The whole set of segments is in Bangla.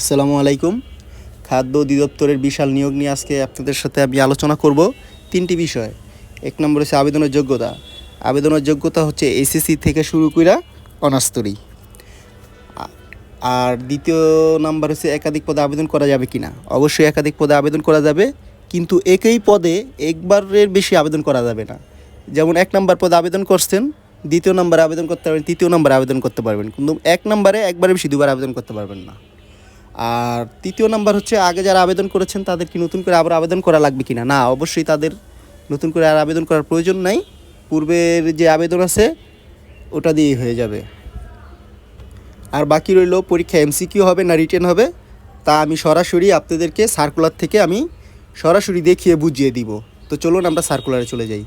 আসসালামু আলাইকুম। খাদ্য অধিদপ্তরের বিশাল নিয়োগ নিয়ে আজকে আপনাদের সাথে আমি আলোচনা করব তিনটি বিষয়। এক নম্বর হচ্ছে আবেদনের যোগ্যতা। আবেদনের যোগ্যতা হচ্ছে এসএসসি থেকে শুরু করে অনাস্তরি আর দ্বিতীয় নাম্বার হচ্ছে একাধিক পদে আবেদন করা যাবে কি না অবশ্যই একাধিক পদে আবেদন করা যাবে, কিন্তু একই পদে একবারের বেশি আবেদন করা যাবে না। যেমন এক নম্বর পদে আবেদন করছেন, দ্বিতীয় নম্বরে আবেদন করতে পারবেন, তৃতীয় নম্বরে আবেদন করতে পারবেন, কিন্তু এক নম্বরে একবারে বেশি দুবার আবেদন করতে পারবেন না। আর তৃতীয় নাম্বার হচ্ছে, আগে যারা আবেদন করেছেন, তাদের কি নতুন করে আবার আবেদন করা লাগবে কি না না অবশ্যই তাদের নতুন করে আর আবেদন করার প্রয়োজন নাই। পূর্বের যে আবেদন আছে, ওটা দিয়েই হয়ে যাবে। আর বাকি রইল, পরীক্ষা এমসিকিউ হবে না রিটেন হবে, তা আমি সরাসরি আপনাদেরকে সার্কুলার থেকে আমি সরাসরি দেখিয়ে বুঝিয়ে দিব। তো চলুন আমরা সার্কুলারে চলে যাই।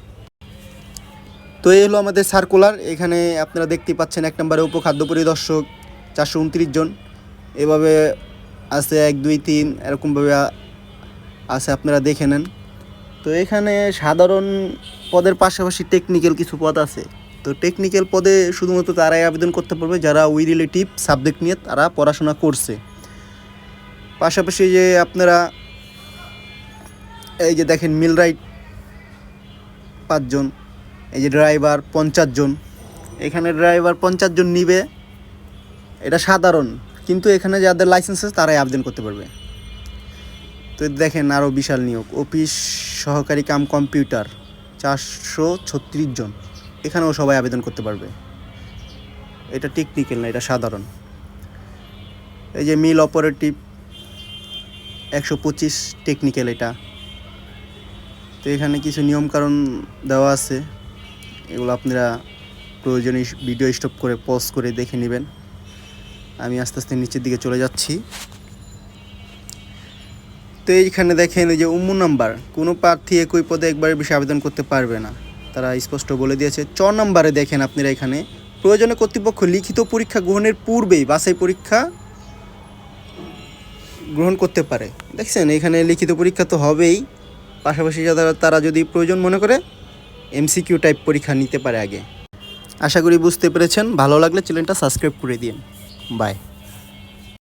তো এই হলো আমাদের সার্কুলার এখানে আপনারা দেখতে পাচ্ছেন এক নম্বরে উপখাদ্য পরিদর্শক চারশো উনত্রিশ জন। এভাবে আছে এক, দুই, তিন, এরকমভাবে আছে, আপনারা দেখে নেন। তো এখানে সাধারণ পদের পাশাপাশি টেকনিক্যাল কিছু পদ আছে। তো টেকনিক্যাল পদে শুধুমাত্র তারাই আবেদন করতে পারবে, যারা ওই রিলেটিভ সাবজেক্ট নিয়ে তারা পড়াশোনা করছে। পাশাপাশি যে আপনারা, এই যে দেখেন মিল মিলরাইট পাঁচজন, এই যে ড্রাইভার পঞ্চাশ জন। এখানে ড্রাইভার পঞ্চাশ জন নিবে, এটা সাধারণ। কিন্তু এখানে যাদের লাইসেন্স আছে, তারাই আবেদন করতে পারবে। তো দেখেন আরও বিশাল নিয়োগ। অফিস সহকারী কাম কম্পিউটার চারশো ছত্রিশ জন। এখানেও সবাই আবেদন করতে পারবে। এটা টেকনিক্যাল না, এটা সাধারণ। এই যে মিল অপারেটিভ একশো পঁচিশ টেকনিক্যাল এটা। তো এখানে কিছু নিয়মকানুন দেওয়া আছে। এগুলো আপনারা প্রয়োজনীয় ভিডিও স্টপ করে পজ করে দেখে নেবেন। আমি আস্তে আস্তে নিচের দিকে চলে যাচ্ছি। তো এইখানে দেখেন যে উম্মু নাম্বার, কোনো প্রার্থী একই পদে একবারের বেশি আবেদন করতে পারবে না। তারা স্পষ্ট বলে দিয়েছে, চ নাম্বারে দেখেন আপনারা এখানে, প্রয়োজনে কর্তৃপক্ষ লিখিত পরীক্ষা গ্রহণের পূর্বেই বাসাই পরীক্ষা গ্রহণ করতে পারে। দেখছেন, এখানে লিখিত পরীক্ষা তো হবেই। পাশাপাশি যারা, তারা যদি প্রয়োজন মনে করে, এমসিকিউ টাইপ পরীক্ষা নিতে পারে আগে। আশা করি বুঝতে পেরেছেন। ভালো লাগলে চ্যানেলটা সাবস্ক্রাইব করে দিন। বাই